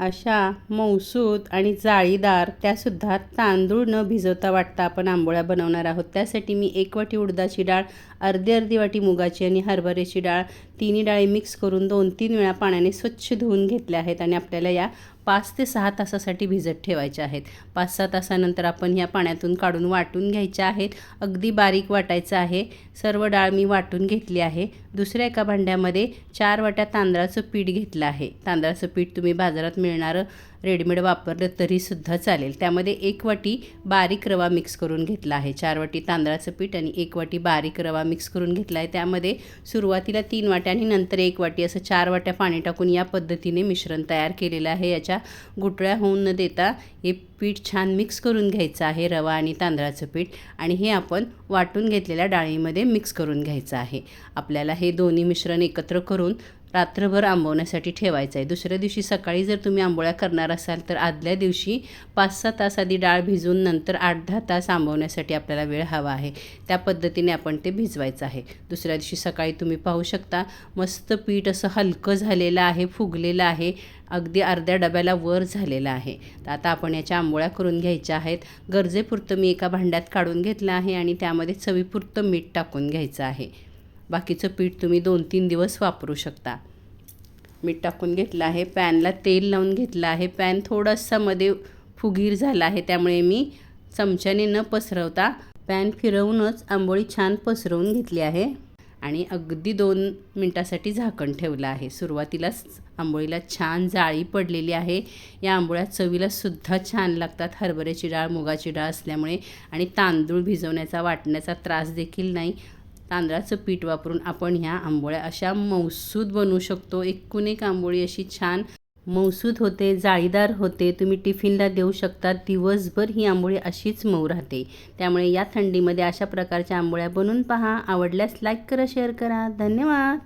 अशा मौसूद आणि जाळीदार त्यासुद्धा तांदूळ न भिजवता वाटता आपण आंबोळ्या बनवणार आहोत. त्यासाठी मी एक वाटी उडदाची डाळ अर्धी अर्धी वाटी मुगाची आणि हरभऱ्याची डाळ तिन्ही डाळी मिक्स करून दोन तीन वेळा पाण्याने स्वच्छ धुवून घेतल्या आहेत आणि आपल्याला या पाच ते सहा तासासाठी भिजत ठेवायच्या आहेत. पाच सहा तासानंतर आपण ह्या पाण्यातून काढून वाटून घ्यायच्या आहेत. अगदी बारीक वाटायचं आहे. सर्व डाळ मी वाटून घेतली आहे. दुसऱ्या एका भांड्यामध्ये चार वाट्या तांदळाचं पीठ घेतलं आहे. तांदळाचं पीठ तुम्ही बाजारात मिळणारं रेडीमेड वापरलं तरीसुद्धा चालेल. त्यामध्ये एक वाटी बारीक रवा मिक्स करून घेतला आहे. चार वाटी तांदळाचं पीठ आणि एक वाटी बारीक रवा मिक्स करून घेतला आहे. त्यामध्ये सुरुवातीला तीन वाट्या आणि नंतर एक वाटी असं चार वाट्या पाणी टाकून या पद्धतीने मिश्रण तयार केलेलं आहे. याच्या गुटळ्या होऊन न देता हे पीठ छान मिक्स करून घ्यायचं आहे रवा आणि तांदळाचं पीठ. आणि हे आपण वाटून घेतलेल्या डाळीमध्ये मिक्स करून घ्यायचं आहे. आपल्याला हे दोन्ही मिश्रण एकत्र करून रात्रभर आंबवण्यासाठी ठेवायचं आहे दुसऱ्या दिवशी सकाळी जर तुम्ही आंबोळ्या करणार असाल तर आदल्या दिवशी पाच सहा तास आधी डाळ भिजून नंतर आठ दहा तास आंबवण्यासाठी आपल्याला वेळ हवा आहे. त्या पद्धतीने आपण ते भिजवायचं आहे. दुसऱ्या दिवशी सकाळी तुम्ही पाहू शकता मस्त पीठ असं हलकं झालेलं आहे फुगलेलं आहे. अगदी अर्ध्या डब्याला वर झालेलं आहे. तर आता आपण याच्या आंबोळ्या करून घ्यायच्या आहेत. गरजेपुरतं मी एका भांड्यात काढून घेतलं आहे आणि त्यामध्ये चवीपुरतं मीठ टाकून घ्यायचं आहे. बाकीचं पीठ तुम्ही दोन तीन दिवस वापरू शकता. मीठ टाकून घेतलं आहे पॅनला तेल लावून घेतलं आहे. पॅन थोडासा मध्ये फुगीर झाला आहे त्यामुळे मी चमच्याने न पसरवता पॅन फिरवूनच आंबोळी छान पसरवून घेतली आहे. आणि अगदी दोन मिनटासाठी झाकण ठेवलं आहे. सुरुवातीलाच आंबोळीला छान जाळी पडलेली आहे. या आंबोळ्या चवीला सुद्धा छान लागतात. हरभऱ्याची डाळ मुगाची डाळ असल्यामुळे आणि तांदूळ भिजवण्याचा वाटण्याचा त्रास देखील नाही. तांदळाचं पीठ वापरून आपण ह्या आंबोळ्या अशा मौसूद बनवू शकतो. एकूण एक आंबोळी अशी छान मौसूद होते जाळीदार होते. तुम्ही टिफिनला देऊ शकता. दिवसभर ही आंबोळी अशीच मऊ राहते. त्यामुळे या थंडीमध्ये अशा प्रकारच्या आंबोळ्या बनवून पहा. आवडल्यास लाईक करा शेअर करा. धन्यवाद!